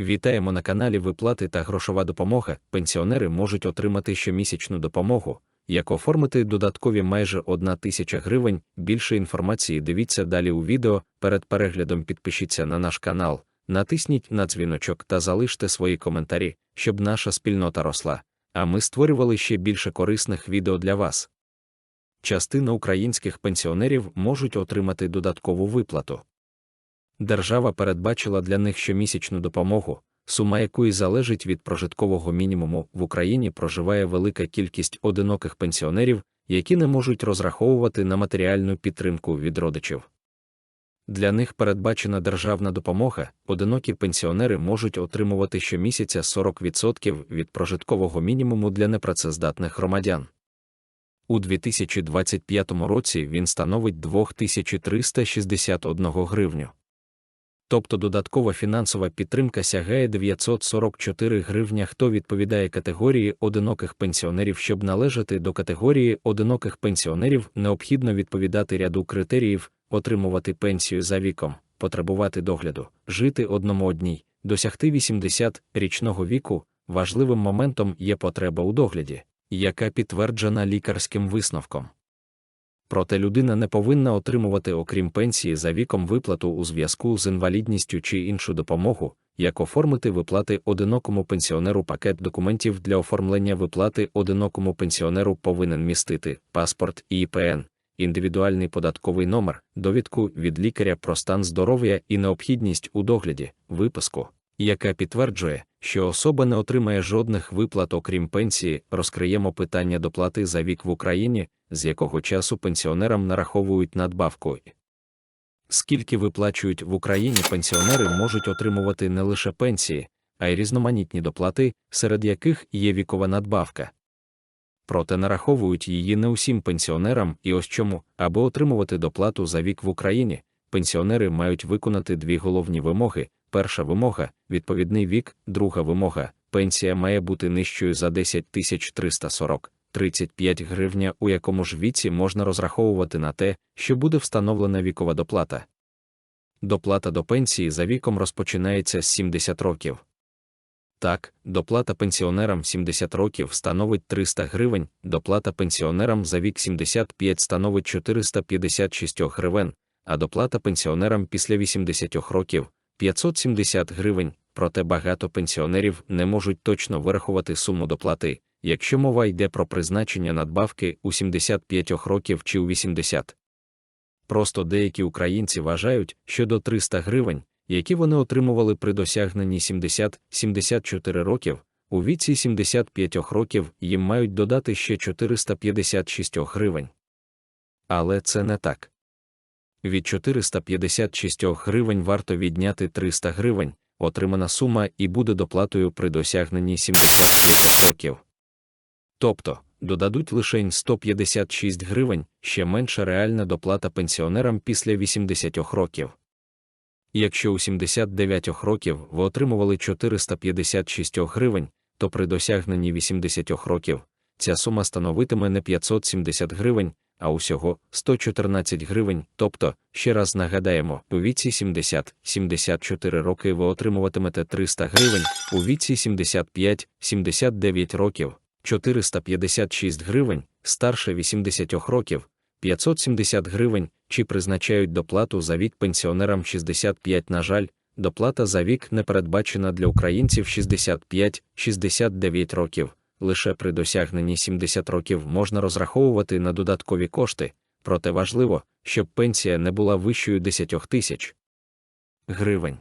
Вітаємо на каналі Виплати та грошова допомога. Пенсіонери можуть отримати щомісячну допомогу. Як оформити додаткові майже 1 тисяча гривень. Більше інформації дивіться далі у відео. Перед переглядом підпишіться на наш канал, натисніть на дзвіночок та залиште свої коментарі, щоб наша спільнота росла. А ми створювали ще більше корисних відео для вас. Частина українських пенсіонерів можуть отримати додаткову виплату. Держава передбачила для них щомісячну допомогу, сума якої залежить від прожиткового мінімуму. В Україні проживає велика кількість одиноких пенсіонерів, які не можуть розраховувати на матеріальну підтримку від родичів. Для них передбачена державна допомога, одинокі пенсіонери можуть отримувати щомісяця 40% від прожиткового мінімуму для непрацездатних громадян. У 2025 році він становить 2361 гривню тобто додаткова фінансова підтримка сягає 944 гривня. Хто відповідає категорії одиноких пенсіонерів, щоб належати до категорії одиноких пенсіонерів, необхідно відповідати ряду критеріїв, отримувати пенсію за віком, потребувати догляду, жити одному одній, досягти 80-річного віку. Важливим моментом є потреба у догляді, яка підтверджена лікарським висновком. Проте людина не повинна отримувати, окрім пенсії за віком виплату у зв'язку з інвалідністю чи іншу допомогу, як оформити виплати одинокому пенсіонеру. Пакет документів для оформлення виплати одинокому пенсіонеру повинен містити паспорт і ІПН, індивідуальний податковий номер, довідку від лікаря про стан здоров'я і необхідність у догляді, виписку яка підтверджує, що особа не отримає жодних виплат, окрім пенсії, розкриємо питання доплати за вік в Україні, з якого часу пенсіонерам нараховують надбавку. Скільки виплачують в Україні пенсіонери можуть отримувати не лише пенсії, а й різноманітні доплати, серед яких є вікова надбавка. Проте нараховують її не усім пенсіонерам, і ось чому, аби отримувати доплату за вік в Україні, пенсіонери мають виконати дві головні вимоги Перша вимога відповідний вік, друга вимога пенсія має бути нижчою за 10 340 35 гривня, у якому ж віці можна розраховувати на те, що буде встановлена вікова доплата. Доплата до пенсії за віком розпочинається з 70 років. Так, доплата пенсіонерам 70 років становить 300 гривень, доплата пенсіонерам за вік 75 становить 456 гривень, а доплата пенсіонерам після 80 років 570 гривень, проте багато пенсіонерів не можуть точно вирахувати суму доплати, якщо мова йде про призначення надбавки у 75 років чи у 80. Просто деякі українці вважають, що до 300 гривень, які вони отримували при досягненні 70-74 років, у віці 75 років їм мають додати ще 456 гривень. Але це не так від 456 гривень варто відняти 300 гривень, отримана сума і буде доплатою при досягненні 75 років. Тобто, додадуть лише 156 гривень, ще менша реальна доплата пенсіонерам після 80 років. Якщо у 79 років ви отримували 456 гривень, то при досягненні 80 років ця сума становитиме не 570 гривень, а усього 114 гривень. Тобто, ще раз нагадаємо, у віці 70-74 роки ви отримуватимете 300 гривень, у віці 75-79 років 456 гривень, старше 80 років 570 гривень, чи призначають доплату за вік пенсіонерам 65. На жаль, доплата за вік не передбачена для українців 65-69 років лише при досягненні 70 років можна розраховувати на додаткові кошти, проте важливо, щоб пенсія не була вищою 10 тисяч гривень.